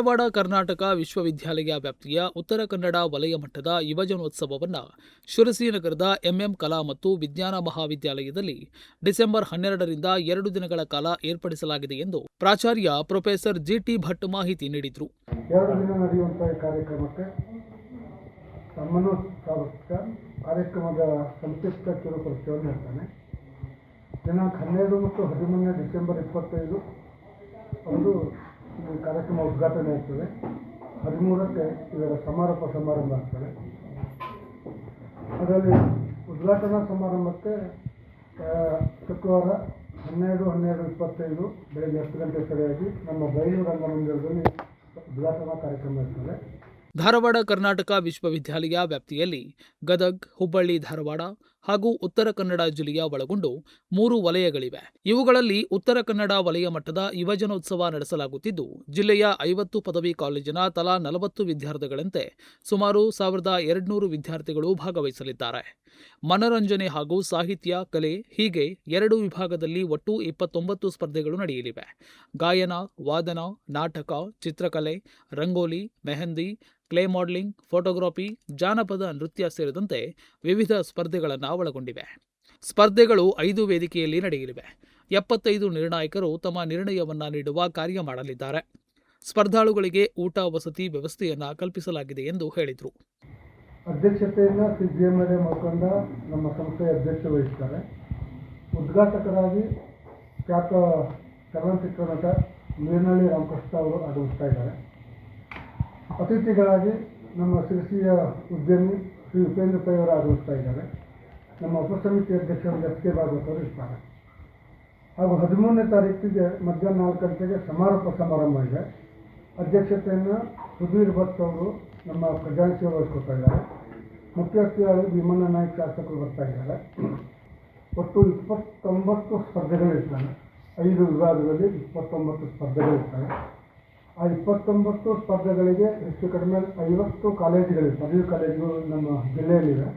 ಧಾರವಾಡ, ಕರ್ನಾಟಕ ವಿಶ್ವವಿದ್ಯಾಲಯ ವ್ಯಾಪ್ತಿಯ ಉತ್ತರ ಕನ್ನಡ ವಲಯ ಮಟ್ಟದ ಯುವಜನೋತ್ಸವವನ್ನು ಶಿರಸಿ ನಗರದ ಎಂಎಂ ಕಲಾ ಮತ್ತು ವಿಜ್ಞಾನ ಮಹಾವಿದ್ಯಾಲಯದಲ್ಲಿ ಡಿಸೆಂಬರ್ ಹನ್ನೆರಡರಿಂದ ಎರಡು ದಿನಗಳ ಕಾಲ ಏರ್ಪಡಿಸಲಾಗಿದೆ ಎಂದು ಪ್ರಾಚಾರ್ಯ ಪ್ರೊಫೆಸರ್ ಜಿಟಿ ಭಟ್ ಮಾಹಿತಿ ನೀಡಿದರು. ದಿನಾಂಕ ಹನ್ನೆರಡು ಮತ್ತು ಹದಿಮೂರನೇ ಡಿಸೆಂಬರ್ ಇಪ್ಪತ್ತೈದು, ಒಂದು ಕಾರ್ಯಕ್ರಮ ಉದ್ಘಾಟನೆ ಆಗ್ತದೆ. ಹದಿಮೂರಕ್ಕೆ ಇದರ ಸಮಾರೋಪ ಸಮಾರಂಭ ಆಗ್ತದೆ. ಅದರಲ್ಲಿ ಉದ್ಘಾಟನಾ ಸಮಾರಂಭಕ್ಕೆ ಶುಕ್ರವಾರ ಹನ್ನೆರಡು ಹನ್ನೆರಡು ಇಪ್ಪತ್ತೈದು ಬೆಳಗ್ಗೆ ಹತ್ತು ಗಂಟೆ ಸರಿಯಾಗಿ ನಮ್ಮ ಬಯಲು ರಂಗಮಂದಿರದಲ್ಲಿ ಉದ್ಘಾಟನಾ ಕಾರ್ಯಕ್ರಮ ಇರ್ತದೆ. ಧಾರವಾಡ, ಕರ್ನಾಟಕ ವಿಶ್ವವಿದ್ಯಾಲಯ ವ್ಯಾಪ್ತಿಯಲ್ಲಿ ಗದಗ್, ಹುಬ್ಬಳ್ಳಿ, ಧಾರವಾಡ ಹಾಗೂ ಉತ್ತರ ಕನ್ನಡ ಜಿಲ್ಲೆಯ ಒಳಗೊಂಡು ಮೂರು ವಲಯಗಳಿವೆ. ಇವುಗಳಲ್ಲಿ ಉತ್ತರ ಕನ್ನಡ ವಲಯ ಮಟ್ಟದ ಯುವಜನೋತ್ಸವ ನಡೆಸಲಾಗುತ್ತಿದ್ದು, ಜಿಲ್ಲೆಯ ಐವತ್ತು ಪದವಿ ಕಾಲೇಜಿನ ತಲಾ ನಲವತ್ತು ವಿದ್ಯಾರ್ಥಿಗಳಂತೆ ಸುಮಾರು ಸಾವಿರದ ಎರಡುನೂರು ವಿದ್ಯಾರ್ಥಿಗಳು ಭಾಗವಹಿಸಲಿದ್ದಾರೆ. ಮನರಂಜನೆ ಹಾಗೂ ಸಾಹಿತ್ಯ, ಕಲೆ ಹೀಗೆ ಎರಡು ವಿಭಾಗದಲ್ಲಿ ಒಟ್ಟು ಇಪ್ಪತ್ತೊಂಬತ್ತು ಸ್ಪರ್ಧೆಗಳು ನಡೆಯಲಿವೆ. ಗಾಯನ, ವಾದನ, ನಾಟಕ, ಚಿತ್ರಕಲೆ, rangoli, mehndi, clay modelling, photography, ಜಾನಪದ ನೃತ್ಯ ಸೇರಿದಂತೆ ವಿವಿಧ ಸ್ಪರ್ಧೆಗಳನ್ನು ಒಳಗೊಂಡಿವೆ ಸ್ಪರ್ಧೆಗಳು ಐದು ವೇದಿಕೆಯಲ್ಲಿ ನಡೆಯಲಿವೆ. ಎಪ್ಪತ್ತೈದು ನಿರ್ಣಾಯಕರು ತಮ್ಮ ನಿರ್ಣಯವನ್ನು ನೀಡುವ ಕಾರ್ಯ ಮಾಡಲಿದ್ದಾರೆ. ಸ್ಪರ್ಧಾಳುಗಳಿಗೆ ಊಟ, ವಸತಿ ವ್ಯವಸ್ಥೆಯನ್ನು ಕಲ್ಪಿಸಲಾಗಿದೆ ಎಂದು ಹೇಳಿದರು. ಅಧ್ಯಕ್ಷತೆಯನ್ನು C G M L A ಮುಖಂಡ ನಮ್ಮ ಸಂಸ್ಥೆಯ ಅಧ್ಯಕ್ಷ ವಹಿಸ್ತಾರೆ. ಉದ್ಘಾಟಕರಾಗಿ ಖ್ಯಾತ ಚಲನಚಿತ್ರ ನಟ ನೀರ್ನಳ್ಳಿ ರಾಮಕೃಷ್ಣ ಅವರು ಆಗಮಿಸ್ತಾ ಇದ್ದಾರೆ. ಅತಿಥಿಗಳಾಗಿ ನಮ್ಮ ಶಿರಸಿಯ ಉದ್ಯಮಿ ಶ್ರೀ ಉಪೇಂದ್ರ ಪೈ ಅವರು ಆಗಮಿಸ್ತಾ ಇದ್ದಾರೆ. ನಮ್ಮ ಉಪಸಮಿತಿ ಅಧ್ಯಕ್ಷರು ಎಸ್ ಕೆ ಭಾಗವತ್ ಅವರು ಇರ್ತಾರೆ ಹಾಗೂ ಹದಿಮೂರನೇ ತಾರೀಕಿಗೆ ಮಧ್ಯಾಹ್ನ ನಾಲ್ಕು ಗಂಟೆಗೆ ಸಮಾರೋಪ ಸಮಾರಂಭ ಇದೆ. ಅಧ್ಯಕ್ಷತೆಯನ್ನು ಸುಧೀರ್ ಭಟ್ ಅವರು ನಮ್ಮ ಖಜಾಂಚಿ ವಹಿಸ್ಕೊತಾ ಇದ್ದಾರೆ. ಮುಖ್ಯ ಅತಿಥಿಯಾಗಿ ಭೀಮಣ್ಣ ನಾಯಕ್ ಶಾಸಕರು ಬರ್ತಾ ಇದ್ದಾರೆ. ಒಟ್ಟು ಇಪ್ಪತ್ತೊಂಬತ್ತು ಸ್ಪರ್ಧೆಗಳಿರ್ತವೆ. ಐದು ವಿಭಾಗದಲ್ಲಿ ಇಪ್ಪತ್ತೊಂಬತ್ತು ಸ್ಪರ್ಧೆಗಳಿರ್ತವೆ. ಆ ಇಪ್ಪತ್ತೊಂಬತ್ತು ಸ್ಪರ್ಧೆಗಳಿಗೆ ಹೆಚ್ಚು ಕಡಿಮೆ ಐವತ್ತು ಕಾಲೇಜುಗಳಿವೆ ಪದವಿ ಕಾಲೇಜುಗಳು ನಮ್ಮ ಜಿಲ್ಲೆಯಲ್ಲಿವೆ.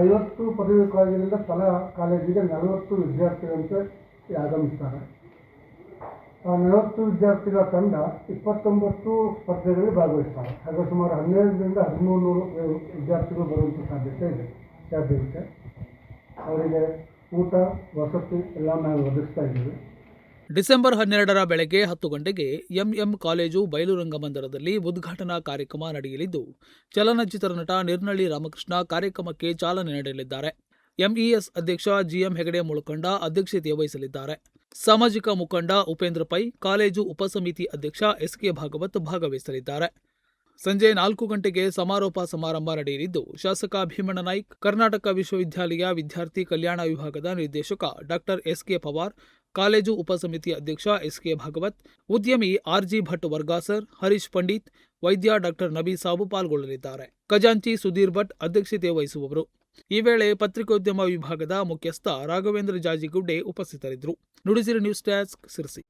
ಐವತ್ತು ಪದವಿ ಕಾಲೇಜಿನಿಂದ ತಲಾ ಕಾಲೇಜಿಗೆ ನಲವತ್ತು ವಿದ್ಯಾರ್ಥಿಗಳಂತೆ ಆಗಮಿಸ್ತಾರೆ. ಆ ನಲವತ್ತು ವಿದ್ಯಾರ್ಥಿಗಳ ತಂಡ ಇಪ್ಪತ್ತೊಂಬತ್ತು ಸ್ಪರ್ಧೆಗಳಲ್ಲಿ ಭಾಗವಹಿಸ್ತಾರೆ. ಹಾಗೆ ಸುಮಾರು ಹನ್ನೆರಡರಿಂದ ಹದಿಮೂರು ನೂರು ವಿದ್ಯಾರ್ಥಿಗಳು ಬರುವಂಥ ಸಾಧ್ಯತೆ ಇದೆ, ಸಾಧ್ಯತೆ ಅವರಿಗೆ ಊಟ, ವಸತಿ ಎಲ್ಲ ನಾವು ಒದಗಿಸ್ತಾ ಇದ್ದೀವಿ. ಡಿಸೆಂಬರ್ ಹನ್ನೆರಡರ ಬೆಳಗ್ಗೆ ಹತ್ತು ಗಂಟೆಗೆ ಎಂಎಂ ಕಾಲೇಜು ಬಯಲು ರಂಗಮಂದಿರದಲ್ಲಿ ಉದ್ಘಾಟನಾ ಕಾರ್ಯಕ್ರಮ ನಡೆಯಲಿದ್ದು, ಚಲನಚಿತ್ರ ನಟ ನಿರ್ನಳ್ಳಿ ರಾಮಕೃಷ್ಣ ಕಾರ್ಯಕ್ರಮಕ್ಕೆ ಚಾಲನೆ ನೀಡಲಿದ್ದಾರೆ. ಎಂಇಎಸ್ ಅಧ್ಯಕ್ಷ ಜಿಎಂ ಹೆಗಡೆ ಮುಳಕಂಡ ಅಧ್ಯಕ್ಷತೆ ವಹಿಸಲಿದ್ದಾರೆ. ಸಾಮಾಜಿಕ ಮುಖಂಡ ಉಪೇಂದ್ರ ಪೈ, ಕಾಲೇಜು ಉಪಸಮಿತಿ ಅಧ್ಯಕ್ಷ ಎಸ್ಕೆ ಭಾಗವತ್ ಭಾಗವಹಿಸಲಿದ್ದಾರೆ. ಸಂಜೆ ನಾಲ್ಕು ಗಂಟೆಗೆ ಸಮಾರೋಪ ಸಮಾರಂಭ ನಡೆಯಲಿದ್ದು ಶಾಸಕ ಭೀಮಣ್ಣ ನಾಯ್ಕ್, ಕರ್ನಾಟಕ ವಿಶ್ವವಿದ್ಯಾಲಯ ವಿದ್ಯಾರ್ಥಿ ಕಲ್ಯಾಣ ವಿಭಾಗದ ನಿರ್ದೇಶಕ ಡಾಕ್ಟರ್ ಎಸ್ಕೆ ಪವಾರ್ ಕಾಲೇಜು ಉಪಸಮಿತಿ ಅಧ್ಯಕ್ಷ ಎಸ್ಕೆ ಭಾಗವತ್, ಉದ್ಯಮಿ ಆರ್ಜಿ ಭಟ್ ವರ್ಗಾಸರ್ ಹರೀಶ್ ಪಂಡಿತ್, ವೈದ್ಯ ಡಾಕ್ಟರ್ ನಬಿ ಸಾಬು ಪಾಲ್ಗೊಳ್ಳಲಿದ್ದಾರೆ. ಖಜಾಂಚಿ ಸುಧೀರ್ ಭಟ್ ಅಧ್ಯಕ್ಷತೆ ವಹಿಸುವವರು. ಈ ವೇಳೆ ಪತ್ರಿಕೋದ್ಯಮ ವಿಭಾಗದ ಮುಖ್ಯಸ್ಥ ರಾಘವೇಂದ್ರ ಜಾಜಿಗುಡ್ಡೆ ಉಪಸ್ಥಿತರಿದ್ದರು. Nudisiri news desk Sirsi.